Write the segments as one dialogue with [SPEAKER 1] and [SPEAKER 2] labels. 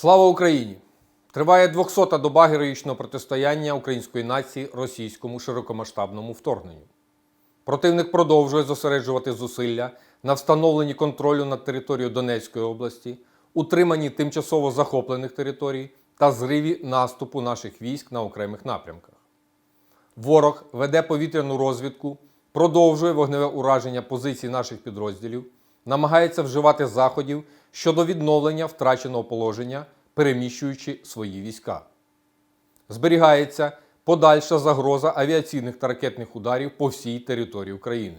[SPEAKER 1] Слава Україні! Триває 200-та доба героїчного протистояння української нації російському широкомасштабному вторгненню. Противник продовжує зосереджувати зусилля на встановленні контролю над територією Донецької області, утриманні тимчасово захоплених територій та зриві наступу наших військ на окремих напрямках. Ворог веде повітряну розвідку, продовжує вогневе ураження позицій наших підрозділів, намагається вживати заходів щодо відновлення втраченого положення, переміщуючи свої війська. Зберігається подальша загроза авіаційних та ракетних ударів по всій території України.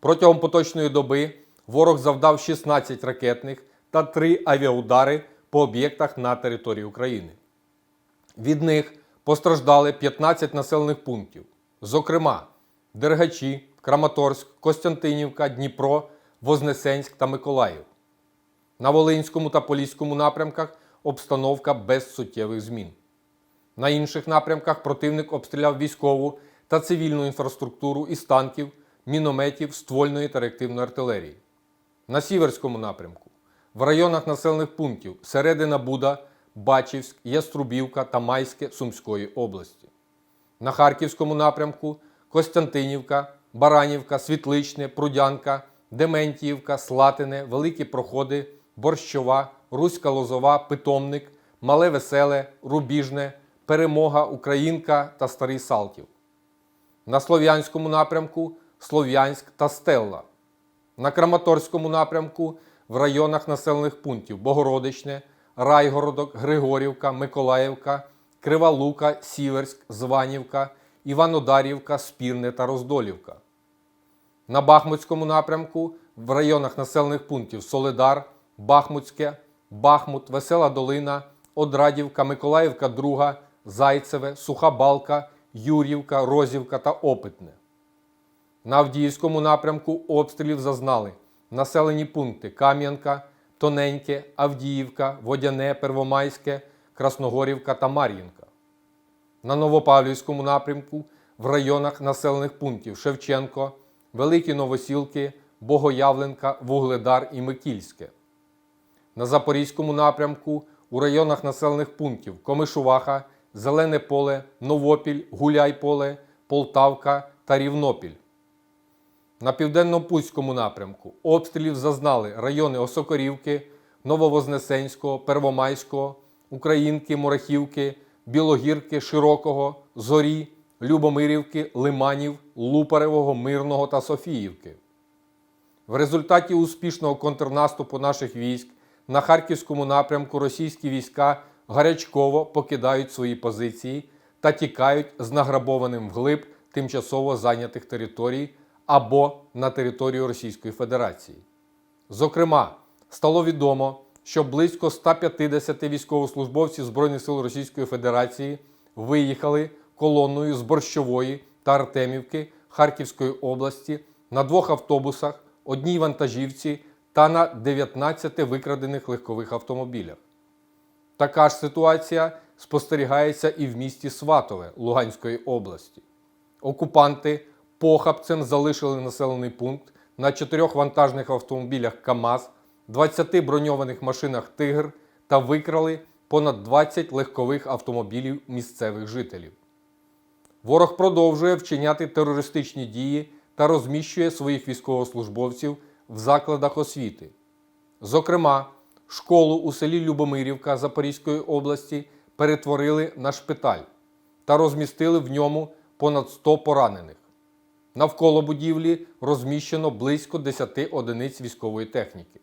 [SPEAKER 1] Протягом поточної доби ворог завдав 16 ракетних та 3 авіаудари по об'єктах на території України. Від них постраждали 15 населених пунктів, зокрема Дергачі, Краматорськ, Костянтинівка, Дніпро, Вознесенськ та Миколаїв. На Волинському та Поліському напрямках обстановка без суттєвих змін. На інших напрямках противник обстріляв військову та цивільну інфраструктуру із танків, мінометів, ствольної та реактивної артилерії. На Сіверському напрямку в районах населених пунктів Середина Буда, Бачівськ, Яструбівка та Майське Сумської області. На Харківському напрямку Костянтинівка, Баранівка, Світличне, Прудянка, Дементіївка, Слатине, Великі Проходи, Борщова, Руська Лозова, Питомник, Мале Веселе, Рубіжне, Перемога, Українка та Старий Салтів. На Слов'янському напрямку Слов'янськ та Стелла. На Краматорському напрямку в районах населених пунктів Богородичне, Райгородок, Григорівка, Миколаївка, Крива Лука, Сіверськ, Званівка, Іванодарівка, Спірне та Роздолівка. На Бахмутському напрямку в районах населених пунктів Соледар, Бахмутське, Бахмут, Весела Долина, Одрадівка, Миколаївка, Друга, Зайцеве, Суха Балка, Юрівка, Розівка та Опитне. На Авдіївському напрямку обстрілів зазнали населені пункти Кам'янка, Тоненьке, Авдіївка, Водяне, Первомайське, Красногорівка та Мар'їнка. На Новопавлівському напрямку в районах населених пунктів Шевченко, Великі Новосілки, Богоявленка, Вугледар і Микільське. На Запорізькому напрямку у районах населених пунктів Комишуваха, Зелене поле, Новопіль, Гуляйполе, Полтавка та Рівнопіль. На південно-пузькому напрямку обстрілів зазнали райони Осокорівки, Нововознесенського, Первомайського, Українки, Морахівки, Білогірки, Широкого, Зорі, Любомирівки, Лиманів, Лупаревого, Мирного та Софіївки. В результаті успішного контрнаступу наших військ на Харківському напрямку російські війська гарячково покидають свої позиції та тікають з награбованим вглиб тимчасово зайнятих територій або на територію Російської Федерації. Зокрема, стало відомо, що близько 150 військовослужбовців Збройних сил Російської Федерації виїхали колоною з Борщової та Артемівки Харківської області на двох автобусах, одній вантажівці та на 19 викрадених легкових автомобілях. Така ж ситуація спостерігається і в місті Сватове Луганської області. Окупанти похабцем залишили населений пункт на чотирьох вантажних автомобілях КАМАЗ, 20 броньованих машинах Тигр та викрали понад 20 легкових автомобілів місцевих жителів. Ворог продовжує вчиняти терористичні дії та розміщує своїх військовослужбовців в закладах освіти. Зокрема, школу у селі Любомирівка Запорізької області перетворили на шпиталь та розмістили в ньому понад 100 поранених. Навколо будівлі розміщено близько 10 одиниць військової техніки.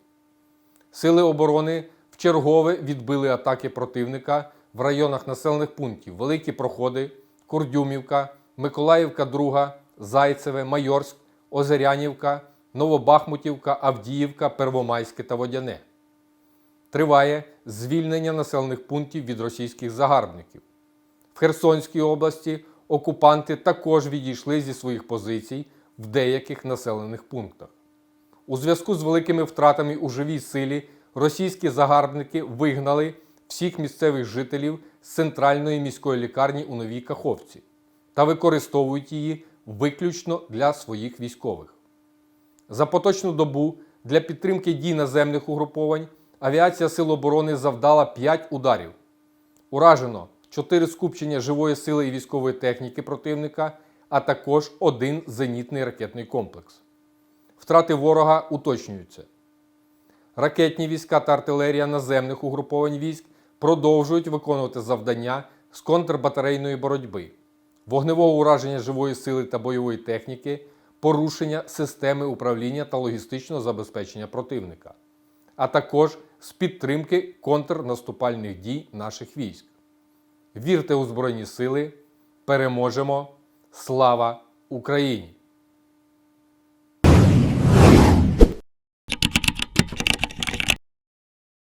[SPEAKER 1] Сили оборони вчергове відбили атаки противника в районах населених пунктів Великі Проходи, Курдюмівка, Миколаївка, Друга, Зайцеве, Майорськ, Озерянівка, Новобахмутівка, Авдіївка, Первомайське та Водяне. Триває звільнення населених пунктів від російських загарбників. В Херсонській області окупанти також відійшли зі своїх позицій в деяких населених пунктах. У зв'язку з великими втратами у живій силі російські загарбники вигнали всіх місцевих жителів з центральної міської лікарні у Новій Каховці та використовують її виключно для своїх військових. За поточну добу для підтримки дій наземних угруповань авіація Сил оборони завдала 5 ударів. Уражено 4 скупчення живої сили і військової техніки противника, а також один зенітний ракетний комплекс. Втрати ворога уточнюються. Ракетні війська та артилерія наземних угруповань військ продовжують виконувати завдання з контрбатарейної боротьби, вогневого ураження живої сили та бойової техніки, порушення системи управління та логістичного забезпечення противника, а також з підтримки контрнаступальних дій наших військ. Вірте у Збройні Сили, переможемо! Слава Україні!